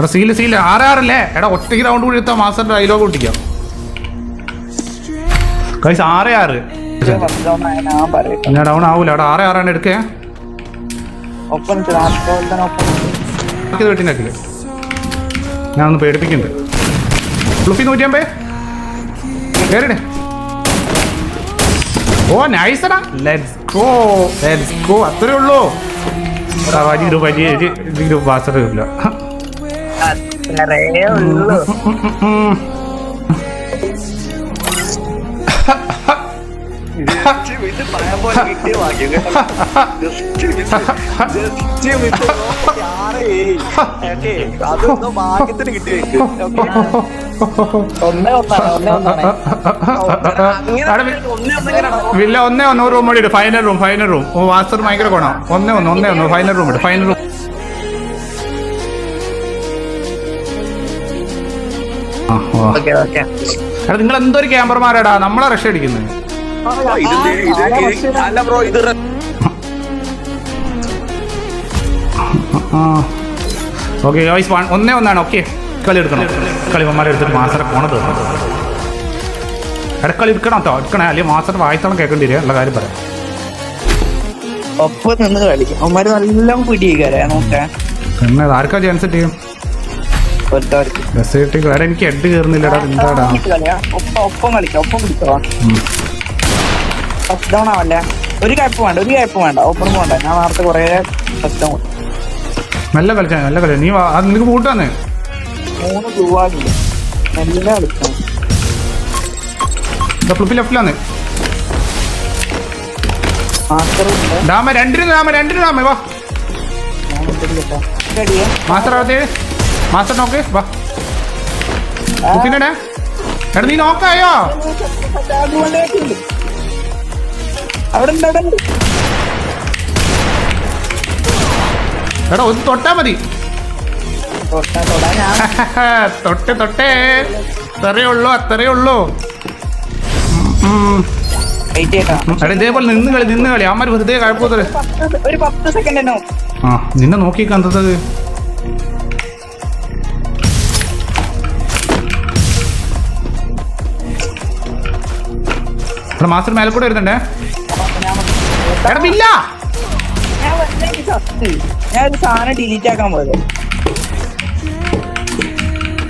അവിടെ seal seal ആറാറല്ലേ? എടാ ഒറ്റയ്ക്ക് റൗണ്ട് കൂടി എടുത്താൽ മാസ്റ്റർ ഡയലോഗ് ഒട്ടിക്കാം. കൈസ് ആറ് ആറ് ഞാൻ ഡൗൺ ആവൂല. അവിടെ ആറ് ആറാണ് എടുക്കേ. ഒപ്പം നിൽക്ക്, നാട്ടിലെ പോലെ തന്നെ ഒപ്പം നിൽക്ക്. ഇത് വെട്ടിനാക്കിൽ ഞാൻ ഒന്ന് പേടിപ്പിക്കുന്നുണ്ട് ഫ്ലുഫി നൂറ്റിയമ്പേ കേറിടെ ഓ നൈസടാ ലെറ്റ്സ് ഗോ ലെറ്റ്സ് ഗോ അത്രേ ഉള്ളൂ വലിയ വലിയ ഒരു- അത്രേ ഉള്ളൂ ഇത് പഴം പോലെ ഒന്നേ ഒന്നേ റൂം കൂടി final room final room master ഭയങ്കര ഗുണം. ഒന്നേ ഒന്ന് ഒന്നേ ഒന്ന് ഫൈനൽ റൂം ഇട്ട് ഫൈനൽ റൂം എടാ നിങ്ങൾ എന്തൊരു ക്യാമറമാരാടാ നമ്മളെ റഷ് അടിക്കുന്നത് അല്ല ബ്രോ ഇത് ഓക്കെ വോയിസ് വൺ ഒന്നേ ഒന്നാണ്. ഓക്കെ കളി എടുക്കണം. കളി മമ്മാരെ എടുത്തിട്ട് മാസ്റ്റർ പോണ തീർന്നു ഇടക്കളി എടുക്കണം കേട്ടോ എടുക്കണേ. അല്ലെങ്കിൽ മാസ്റ്റർ വായിത്തോളം കേൾക്കേണ്ടി വരിക. ഉള്ള കാര്യം പറയാം. ഒപ്പം നിന്ന് കളിക്കും. അവന്മാര് നല്ല പിടിക്കാരെ നോക്കാൻ. പിന്നെ ആർക്കാ ചാൻസ് ചെയ്യും എനിക്ക് ഹെഡ് കയറുന്നില്ലടാ എന്താടാ? ഒപ്പം ഒപ്പം കളിക്കാം. ഒപ്പം പിടിച്ചോ? ഫസ്റ്റ് ഡൗൺ ആവല്ലേ? ഒരു കയപ്പ് വേണ്ട ഒരു കയപ്പ് വേണ്ട. ഓപ്പൺ പോണ്ട ഞാൻ നേരത്തെ കൊറേ ഫസ്റ്റ് ഡൗൺ നല്ല കളിച്ചാ നല്ല കളി നീ നിനക്ക് കൂട്ടാന്ന് മൂന്ന് ബ്ലൂ ആകില്ല നല്ല ഉണ്ട്. ഡാമ രണ്ടിനും രണ്ടിനും വാ. മാസ്റ്റർ അകത്തേ മാസ്റ്റർ നോക്ക് വാ. കുട്ടിനെ എടാ നീ നോക്കായോ? എടാ ഒന്ന് തൊട്ടാ മതി. തൊട്ടാ തൊട്ട് അത്രേ ഉള്ളൂ അത്രേ ഉള്ളൂ. എടാ ഇതേപോലെ നിന്ന് കളി നിന്ന് കളി. അമ്മ വെറുതെ കഴപ്പൂത്തത് നിന്നെ നോക്കി എടാ മാസ്റ്റർ മേലെ കൂടെ വരുന്നുണ്ടേ. എടാ ഇല്ല. ഞാൻ സാധനം ഡിലീറ്റ് ആക്കാൻ പോയത്.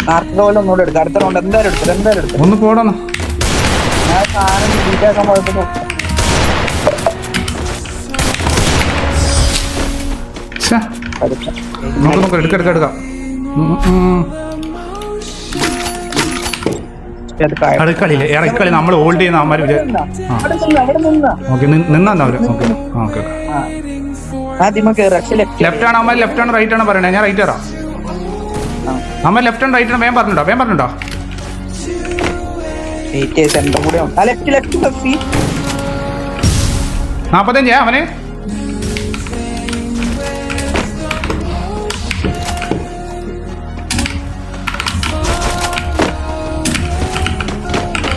നാർത്ത് പോലെ ഒന്നുകൂടെ എടുക്കാം. അടുത്ത റൗണ്ട് എന്തായാലും എടുത്തു എന്തായാലും എടുത്തു ഒന്ന് പോടണം ഞാൻ സാധനം ഡിലീറ്റ് ആക്കാൻ പോയപ്പോ ഛെ, നോക്ക് നോക്ക് എടുക്ക എടുക്ക എടുക്കാം. ഉം. ഇറക്കളി നമ്മൾ ഹോൾഡ് ചെയ്യുന്ന നിന്ന് ഓക്കെ നിന്നാ അവർ? ഓക്കെ. ഓക്കെ ലെഫ്റ്റ് ആണ് അമ്മ ലെഫ്റ്റ് ആണ് റൈറ്റ് ആണ് പറയണേ. ഞാൻ റൈറ്റ് തരാം. അമ്മ ലെഫ്റ്റ് ആണ് റൈറ്റ് ആണ്. വേഗം പറഞ്ഞിട്ടോ വേഗം പറഞ്ഞിട്ടോ. നാപ്പത്തഞ്ചേ സെന്റർ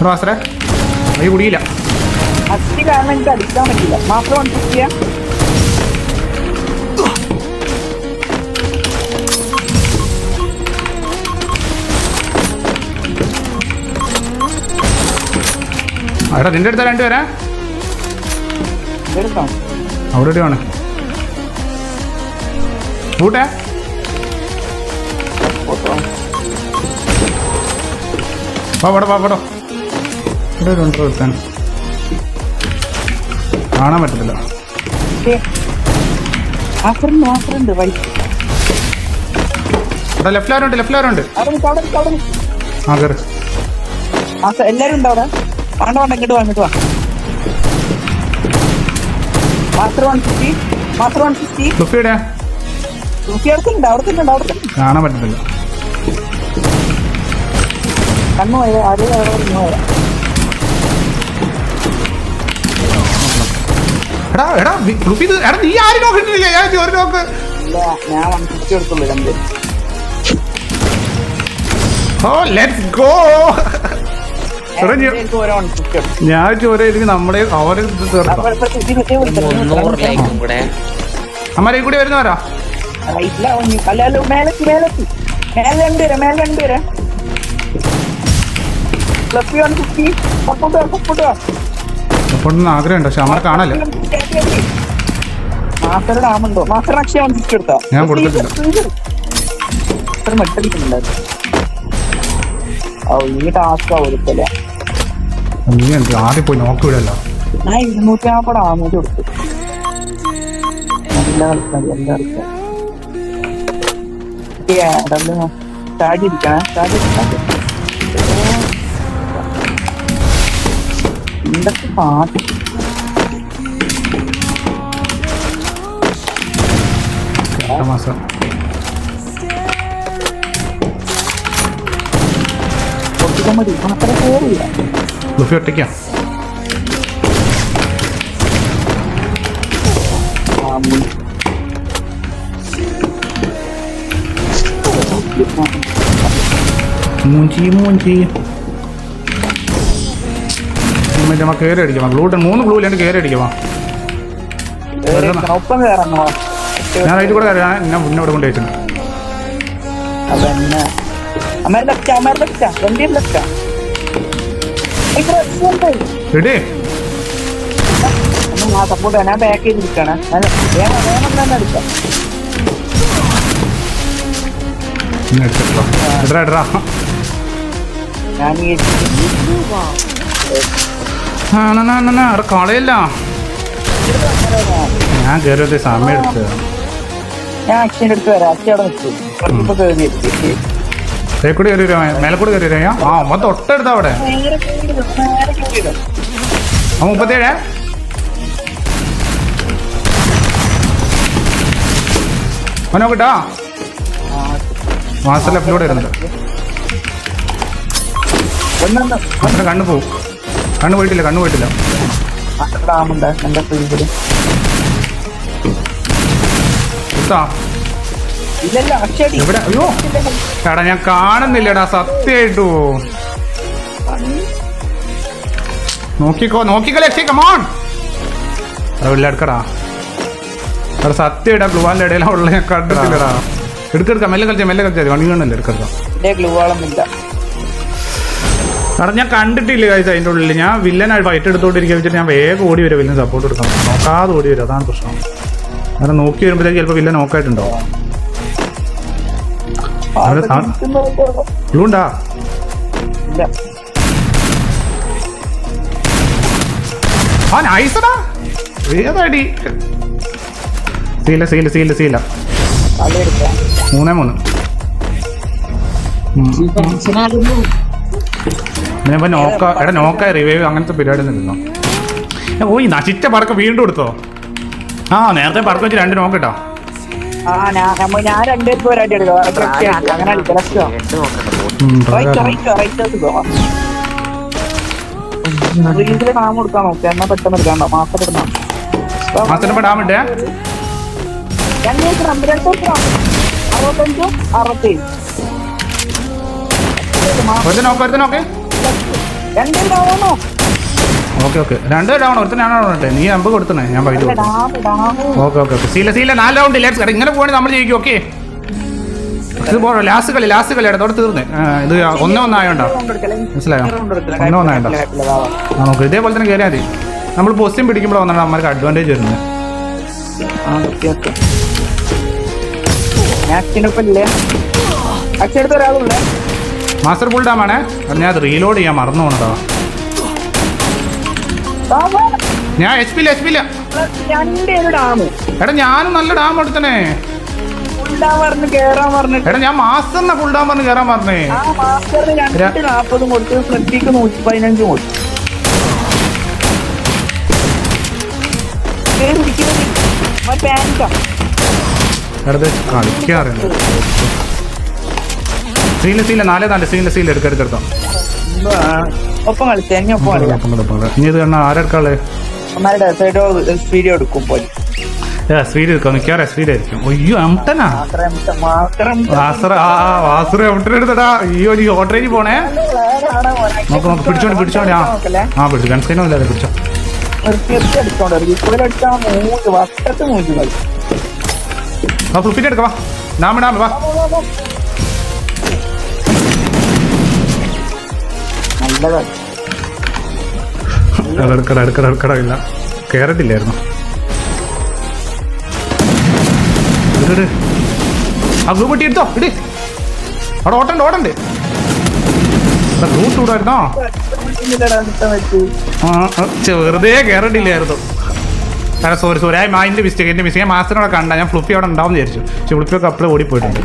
റോസറെ അത് കുടിയില്ല. അത്തി കാരണം എനിക്ക് അടിക്കാൻ പറ്റില്ല. മാത്രം എടാ നിന്റെ അടുത്ത രണ്ടുപേരാ അവിടെ എവിടെയാണ് കൂട്ടെ വാ പടോ വാ ഇവിടെ ഒരു വെക്കാൻ എടുത്താൻ കാണാൻ പറ്റത്തില്ല. ലെഫ്റ്റ് ആരുണ്ട് ലെഫ്റ്റ് ആരുണ്ട്. ആ കയറി എല്ലാരും ഉണ്ട് അവിടെ? വേണ്ട വേണ്ട ഇങ്ങോട്ട് വാ ഇങ്ങോട്ട് വാ. ഉണ്ട് ഉണ്ട് ഉണ്ട്. കാണാൻ പറ്റത്തില്ല. കണ്ണു പോയ ആരും അവിടെ എടാ എടാ റുപ്പി ഇത് എടാ നീ ആരും നോക്കിട്ടില്ല ഞാൻ ഒരു നോക്ക്. ഞാൻ വൺ ഫിഫ്റ്റി എടുത്തുള്ളൂ രണ്ട്. ഓ ലെറ്റ്സ് ഗോ ഞാൻ- ചോര നമ്മളെ അവരെ അമ്മരെ കൂടെ വരുന്നവരാ? മേലെ സപ്പോർട്ട് ആഗ്രഹമുണ്ട് പക്ഷെ നമ്മളെ കാണല്ലേ ഞാൻ കൊടുത്തിട്ടില്ല. നീ എന്ത് ആദ്യം പോയി നോക്കി വിടല്ലോ. ഞാൻ ഇരുന്നൂറ്റി നാൽപ്പത് കൊടുത്തു. എല്ലാ ചാടി ഇരിക്കണേ ചാടി ഇരിക്കണേ. എന്തൊക്കെ പാട്ട്? മാസം പൊട്ടിക്കാൻ മതി അത്ര കേറില്ല ലുഫി ഒറ്റയ്ക്കാ? മൂഞ്ചി മൂഞ്ചി. മറ്റേ നമ്മ കയറി അടിക്കാം ഗ്ലൂട്ടൻ മൂന്ന് ഗ്ലൂ ഇല്ലാണ്ട് കയറി അടിക്കാം ഞാൻ റൈറ്റ് കൂടെ കയറി ഞാൻ മുന്നേ ഇവിടെ കൊണ്ട് വെച്ചിട്ടുണ്ട്. ആ സപ്പോർട്ട് ഞാൻ ബാക്ക് ചെയ്തിരിക്കാണ് എടാ ഞാൻ ഈ അവിടെ കളയില്ല. ഞാൻ കയറിയത് സമയം എടുത്ത്. ഞാൻ അച്ഛന്റെ അടുത്ത് വരാം. അച്ഛൻ അവിടെ നിൽക്കും ഇപ്പൊ കയറി മേലെ കൂടി കയറി ആ അമ്മ തൊട്ടടുത്ത അവിടെ. ആ മുപ്പത്തേഴ്. നോക്കട്ടാ മാസ്റ്റർ ലെഫ്റ്റിലൂടെ വരുന്നുണ്ട് കണ്ണു പോവും. കണ്ണു പോയിട്ടില്ല കണ്ണു പോയിട്ടില്ല. ഡാമുണ്ട് എന്റെ ഫ്രീസിൽ. എവിടെ? അയ്യോ. എടാ ഞാൻ കാണുന്നില്ലടാ സത്യമായിട്ടു നോക്കിക്കോ നോക്കിക്കോ ലക്ഷ്യ കമോൺ ഉള്ള എടുക്കടാ. അവിടെ സത്യം ഇടാ ഗ്ലുവാന്റെ ഇടയിലുള്ള ഞാൻ കണ്ടിട്ടില്ലടാ. എടുക്കെടുക്കാം മെല്ലെ കളിച്ചാൽ മെല്ലെ കളിച്ചാൽ കണ്ണി കാണല്ലേ എടുക്കെടുക്കാം ഗ്ലൂവാളൊന്നുമില്ല. എടാ ഞാൻ കണ്ടിട്ടില്ല കഴിച്ച അതിന്റെ ഉള്ളിൽ. ഞാൻ വില്ലനായി ഫൈറ്റ് എടുത്തോണ്ടിരിക്കുക വെച്ചിട്ട് ഞാൻ വേഗം ഓടി വരും വില്ലൻ സപ്പോർട്ട് എടുക്കാൻ. നോക്കാതെ ഓടി വരും അതാണ് പ്രശ്നം. കാരണം നോക്കി വരുമ്പോഴത്തേക്ക് ചിലപ്പോൾ വില്ലൻ നോക്കായിട്ടുണ്ടോ ഇല്ല ആ നൈസടാ ഏതാടി? സീല സീല സീല സീല മൂന്നേ മൂന്ന്. ഇപ്പൊ നോക്ക എടാ നോക്ക റിവൈവ് അങ്ങനത്തെ പരിപാടി ഒന്നും ഇല്ലല്ലോ ഏ, ഓ ഈ നശിച്ച പടക്കം വീണ്ടും എടുത്തോ? ആ നേരത്തെ പടക്കം വെച്ച് രണ്ട് നോക്കട്ടോ ഞാൻ ഞാൻ നോക്കാം നോക്ക്. ഓക്കെ ഓക്കെ രണ്ട് ഡൗൺ ഒരുത്തനാണോ ഡൗൺ നീ അമ്പ് കൊടുത്തണേ ഞാൻ ഡാം ഓക്കെ ഓക്കെ ഓക്കെ സീല സീല നാല് റൗണ്ട് ലെറ്റ്സ് കട ഇങ്ങനെ പോകണേ നമ്മൾ ജയിക്കും ഓക്കെ ഇത് പോണോ ലാസ്റ്റ് കളി ലാസ്റ്റ് കളി. അതോടെ തീർന്നേ. ഇത് ഒന്നേ ഒന്നായോണ്ടോ മനസ്സിലായോ? ഒന്നേ ഒന്നായോണ്ടോ നമുക്ക് ഇതേപോലെ തന്നെ കയറിയാൽ മതി. നമ്മൾ പൊസിഷൻ പിടിക്കുമ്പോൾ വന്നാണ് നമ്മൾക്ക് അഡ്വാന്റേജ് വരുന്നത്. ഒരാളുള്ളേ മാസ്റ്റർ ഫുൾ ഡാം ആണേ. അത് ഞാൻ അത് റീലോഡ് ചെയ്യാൻ മറന്നു പോണതാ ഞാൻ എച്ച് പില്ല എച്ച് പില്ല എടാ ഞാനും നല്ല ഡാം പറഞ്ഞിട്ട് എടാ ഞാൻ മാസ്റ്ററിനെ ഫുൾ ഡാം പറഞ്ഞ് കേറാൻ പറഞ്ഞേ. നാപ്പതും കൊടുത്ത് നൂറ്റി പതിനഞ്ചും കളിക്കാറുണ്ട് സീല സീല നാലേ നാല് സീല സീല എടുക്ക എടുക്കെടുക്കാം ഒപ്പം കളിച്ച എന്നെ ഒപ്പം കളിക്കാം. ഇനി ഇത് കണ്ണ ആരെടുക്കാളെ വീഡിയോ എടുക്കും പോയി സ്വീഡ് എടുക്കാം മിക്കവാറും സ്വീഡ് ആയിരിക്കും. അയ്യോ മാത്രം വാസറ എംട്ടൻ എടുത്തടാ. അയ്യോ നീ ഹോട്ടലിൽ പോണേ? നോക്ക് നോക്ക് പിടിച്ചോണ്ട് പിടിച്ചോണ്ട് ആ. ആ പിടിച്ചു. കൺസൈനോ ഇല്ലാതെ പിടിച്ചോ. ആ ഫ്ലിപ്പിറ്റ് എടുക്കാം വാ. ഡാമ ഡാമ വാ. ഇല്ല എടുത്തോ ഇടി അവിടെ ഓട്ടണ്ട് വെറുതെ അല്ല സോറി സോറി ആ മിസ്റ്റേക്ക് മിസ്റ്റേക്ക് ഞാൻ ഫ്ലുപ്പി അവിടെ ഉണ്ടാവും വിചാരിച്ചു പക്ഷെ ഫ്ലുപ്പിയൊക്കെ അപ്പളെ ഓടിപ്പോയിട്ടുണ്ട്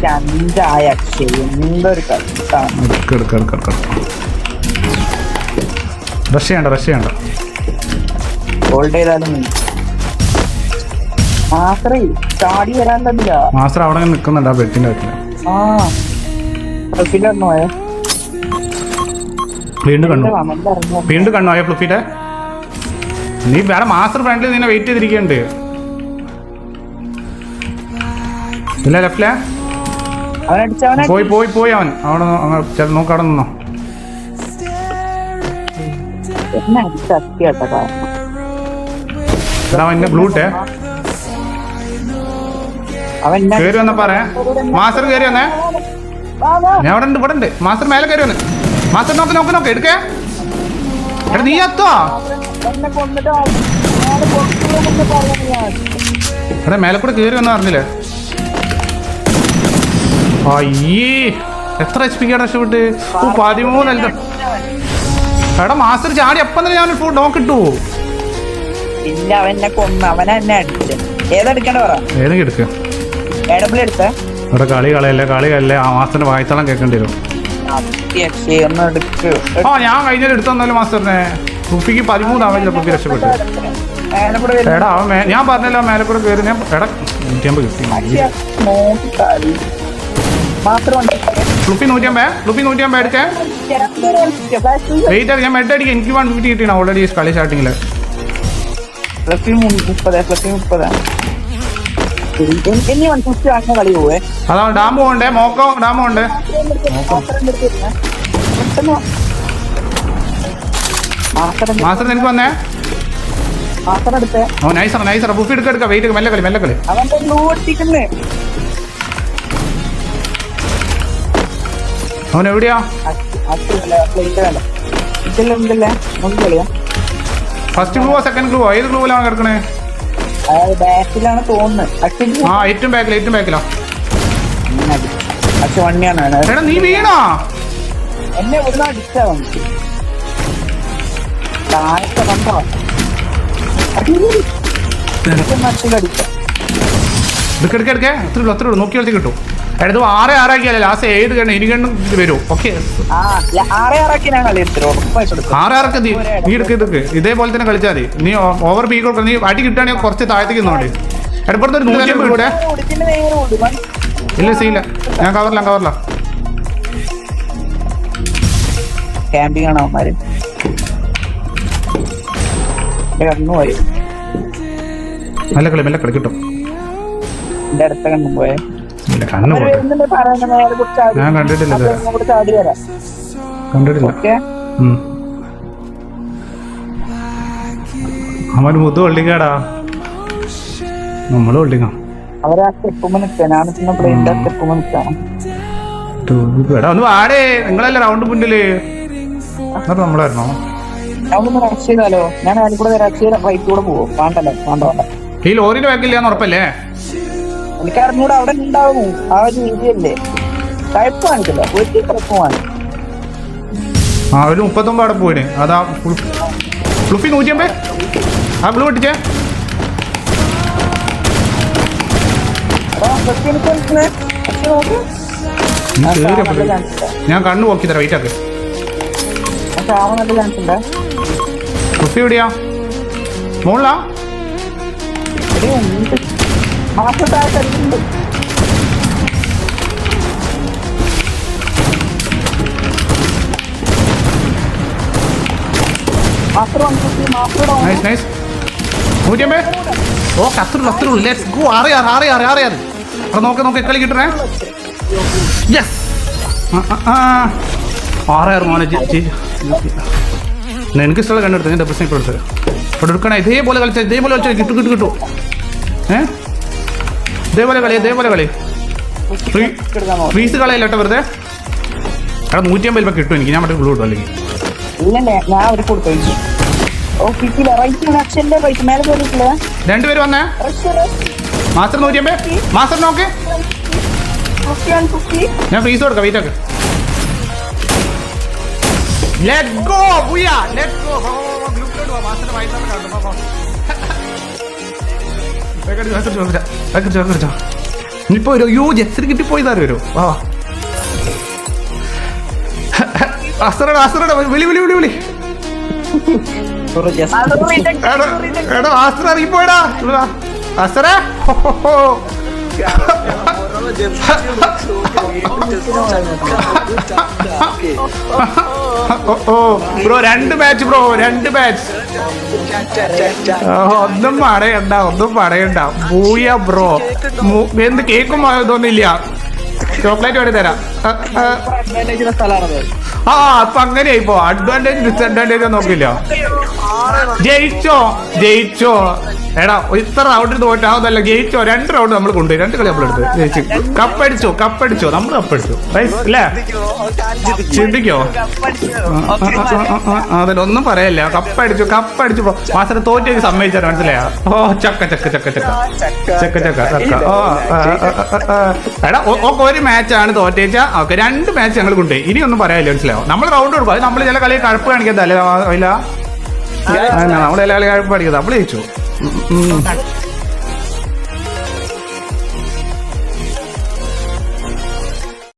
റഷ് ചെയ്യണ്ട റഷ് ചെയ്യണ്ട മാസ്റ്റർ അവിടെ നിൽക്കുന്നുണ്ട് ആ ബെഡിന്റെ വീണ്ടും കണ്ടു. വീണ്ടും കണ്ണു ആയ ഫ്ലുപ്പിന്റെ? നീ വേറെ മാസ്റ്റർ ഫ്രണ്ടിൽ നിന്നെ വെയിറ്റ് ചെയ്തിരിക്കുന്നുണ്ട്. ഇല്ല ലെഫ്റ്റിലെ പോയി പോയി പോയി അവൻ. അവിടെ നോക്കാടെ നിന്നോ. എന്നെ അടിച്ച അത്യാട്ട കാരണം ബ്ലൂട്ടേ അവൻ കയറി വന്ന പറയാ മാസ്റ്റർ കയറി വന്നേ. ഞാൻ ഇവിടെ ഉണ്ട് ഇവിടെ ഉണ്ട്. മാസ്റ്റർ മേലെ കയറി വന്ന്. മാസ്റ്റർ നോക്ക് നോക്ക് നോക്ക് എടുക്കേ. എടാ നീ എത്തോ. എടാ മേലെ കൂടെ കയറി വന്ന പറഞ്ഞില്ലേ അയ്യേ എത്ര എച്ച് പിക്കാണ് രക്ഷപ്പെട്ട്? ഓ പതിമൂന്നല്ല. എടാ മാസ്റ്റർ ചാടി അപ്പം തന്നെ ഞാൻ ഫുഡ് നോക്കിട്ടു ഇല്ല അവനെ എന്നെ കൊന്ന്. അവനെ എന്നെ അടിച്ച. ഏതെടുക്കണ്ട പറ? ഏതെങ്കിലും എടുക്കുക എടബിൾ എടുത്ത? ഇവിടെ കളി കളയല്ലേ കളി കളയല്ലേ. ആ മാസ്റ്ററിന്റെ വായ്ത്തളം കേൾക്കേണ്ടി വരും. ആ ഞാൻ കഴിഞ്ഞാൽ എടുത്തു തന്നാലും മാസ്റ്ററിനെ? കുപ്പിക്ക് പതിമൂന്നാവില്ല കുപ്പി രക്ഷപ്പെട്ടു. എടാ അവൻ ഞാൻ പറഞ്ഞല്ലോ മേലപ്പുറം കയറി ഞാൻ എടാ നൂറ്റിയമ്പത് കിട്ടി. മാത്രം ലുപ്പി നൂറ്റിയമ്പേ ലുഫി നൂറ്റിയമ്പേ എടുക്കേ വെയിറ്റ് ഞാൻ മെഡ് അടിക്കാം. എനിക്ക് വൺ ഫിഫ്റ്റി കിട്ടിയാണ് ഓൾറെഡി കളി സ്റ്റാർട്ടിങ്ങിൽ അതാണ് ഡാം പോകണ്ടേ മോക്കോ ഡാം പോകണ്ടേ മാസ്റ്റർ എനിക്ക് വന്നേ? ഓ നൈസറ നൈസറ ബുഫി എടുക്കുക എടുക്കാം വെയിറ്റ് മെല്ലെ കളി മെല്ലെ കളി. അവൻ എവിടെയാ ഫസ്റ്റ് ഗ്ലൂവോ സെക്കൻഡ് ഗ്ലൂവോ ഏത് ഗ്ലൂവിലാണ് കിടക്കണേ? ബാക്കിലാണ് തോന്നുന്നത് ആ ഏറ്റവും ബാക്കിൽ ഏറ്റവും ബാക്കിലാ എടാ നീ വീണോ? എന്നെ ഇവിടുന്ന് അടിച്ചാ അത്ര നോക്കി കളിച്ച് കിട്ടും. എടത് ആറ് ആറാക്കിയല്ലേ ലാസ്റ്റ് ഏഴ് കണ്ണ് ഇനി കണ്ണും ഇത് വരും. ഓക്കെ ആറേ ആറാക്കി നീ നീ എടുക്ക് ഇതൊക്കെ ഇതേപോലെ തന്നെ കളിച്ചാൽ മതി. നീ ഓവർ പീ കൊടുക്കണം നീ അടി കിട്ടുകയാണെങ്കിൽ കുറച്ച് താഴത്തേക്ക് നിന്നോണ്ട്. എടപ്പുറത്ത് ഒരു നൂറ്റി അമ്പത് ഇവിടെ ഇല്ല സീല ഞാൻ കവറില്ല കവറില്ല ക്യാമ്പിംഗ് ആണ് അവന്മാര്. മെല്ലെ കളി മെല്ലെ കളി കിട്ടും. എന്റെ അടുത്ത കണ്ണും പോയെ. ഇല്ല കണ്ണ് പോട്ടെ. ഞാൻ കണ്ടിട്ടില്ല കണ്ടിട്ടില്ല. അവൻ മുതു ഒള്ളിക്കാടാ നമ്മൾ ഒള്ളിങ്ങ അവരാ സ്റ്റെപ്പുമ്പോ നിൽക്കുക ഞാൻ നിൽക്കുന്ന പ്ലെയിന്റെ സ്റ്റെപ്പുമ്പോ നിൽക്കണം എടാ ഒന്ന് വാടേ. നിങ്ങളല്ലേ റൗണ്ട് മുന്നിൽ. എന്നിട്ട് നമ്മളായിരുന്നോ? ഞാനൊന്ന് റഷ് ചെയ്താലോ? ഞാൻ അതിൽ കൂടെ റഷ് ചെയ്ത റൈറ്റ് കൂടെ പോകും വേണ്ടല്ലോ വേണ്ട വേണ്ട. ഈ ലോറിന്റെ ബാക്കില്ലാന്ന് ഉറപ്പല്ലേ? എനിക്ക് അറിഞ്ഞൂടെ അവിടെ ഉണ്ടാവും. ആ ഒരു രീതിയല്ലേ? കയപ്പ് കാണിക്കില്ല? ഒരു കുഴപ്പമാണ് ആ ഒരു മുപ്പത്തൊമ്പത് അവിടെ പോയിന്. അതാ ഫ്ലുഫി നൂറ്റിയമ്പേ ആ ബ്ലൂ പൊട്ടിച്ചേ. ഉണ്ട്. ഞാൻ കണ്ണു നോക്കി തരാം വെയിറ്റ് ആക്ക്. ഫ്ലുഫി എവിടെയാ? മോളിലാ? Down. നൈസ് നൈസ് നൂറ്റിയമ്പേ ഓ അത്രയുള്ളൂ അത്രയുള്ളൂ ലെറ്റ്സ് ഗോ അറിയാറ് അറിയാറ് അറിയാറ് അവിടെ നോക്ക് നോക്ക് കളി കിട്ടണേ. യെസ് ആറായിരം മോനെ എനിക്ക് ഇഷ്ടമുള്ള കണ്ടെടുത്ത് ഞാൻ ഡബിൾ സ്നൈപ്പർ എടുത്തത് അവിടെ എടുക്കണേ. ഇതേപോലെ കളിച്ചാൽ ഇതേപോലെ കളിച്ചാൽ കിട്ടും കിട്ടും കിട്ടും. ഏ? ഇതേപോലെ കളി ഇതേപോലെ കളി. ഫ്രീസ് കളയല്ല കേട്ടോ വെറുതെ? എടാ നൂറ്റി അമ്പത് രൂപ കിട്ടും എനിക്ക്. ഞാൻ മറ്റേ ഗ്ലൂ കിട്ടും അല്ലെങ്കിൽ. രണ്ടുപേര് വന്നേ. മാസ്റ്റർ നൂറ്റിയമ്പേ മാസ്റ്റർ നോക്ക്. ഞാൻ ഫ്രീസ് കൊടുക്കാം വെയിറ്റ് ഒക്കെ. Let's go. വാ, വാ, വാ, ഗ്രൂപ്പിലോട്ട് വാ. മാസ്റ്ററിന്റെ വയസ്സൊക്കെ കാണുന്നു. ഇനിയിപ്പോ ഒരു യോ ജെസ്സിന് കിട്ടിപ്പോയി താരം വരും? വാ വാ. അസറടാ അസറടാ വിളി വിളി വിളി വിളി. എടാ എടാ ആസ്ത്ര ഇറങ്ങിപ്പോയടാ. അസറേ ബ്രോ രണ്ട് മാച്ച് ബ്രോ രണ്ട് മാച്ച് ഒന്നും പറയണ്ട ഒന്നും പറയണ്ട. ബൂയ ബ്രോ എന്ത് കേക്കും ഇതൊന്നുമില്ല ചോക്ലേറ്റ് വേണ്ടി തരാം. ആ, അപ്പൊ അങ്ങനെ ഇപ്പോ. അഡ്വാന്റേജ് ഡിസ്അഡ്വാന്റേജ് നോക്കില്ല ജയിച്ചോ? ജയിച്ചോ? എടാ ഇത്ര റൗണ്ടിൽ തോറ്റാവുന്നല്ല ജയിച്ചോ? രണ്ട് റൗണ്ട് നമ്മൾ കൊണ്ടുപോയി രണ്ട് കളി നമ്മളെടുത്ത് ജയിച്ചു. കപ്പടിച്ചോ? കപ്പടിച്ചോ? നമ്മൾ കപ്പടിച്ചു. അല്ലേ? ചിന്തിക്കോ? അതിന് ഒന്നും പറയല്ല. കപ്പടിച്ചു കപ്പടിച്ചു. മാസം തോറ്റേക്ക് സമ്മതിച്ചാൽ മനസ്സിലായോ? ഓ ചക്ക ചക്ക ചക്ക ചക്ക. ചക്ക ചക്ക ചക്ക ഓ. എടാ ഓക്ക് ഒരു മാച്ചാണ് തോറ്റേച്ച. ഓക്കെ രണ്ട് മാച്ച് ഞങ്ങൾ കൊണ്ടുപോയി ഇനി ഒന്നും പറയാനില്ല മനസ്സിലായോ? നമ്മൾ റൗണ്ട് കൊടുക്കും. അത് നമ്മൾ ചില കളി കഴപ്പ് കാണിക്കുന്നതല്ലേ ഇല്ല? നമ്മൾ ചില കളി കഴപ്പ് കാണിക്കുന്നത് നമ്മൾ ജയിച്ചു.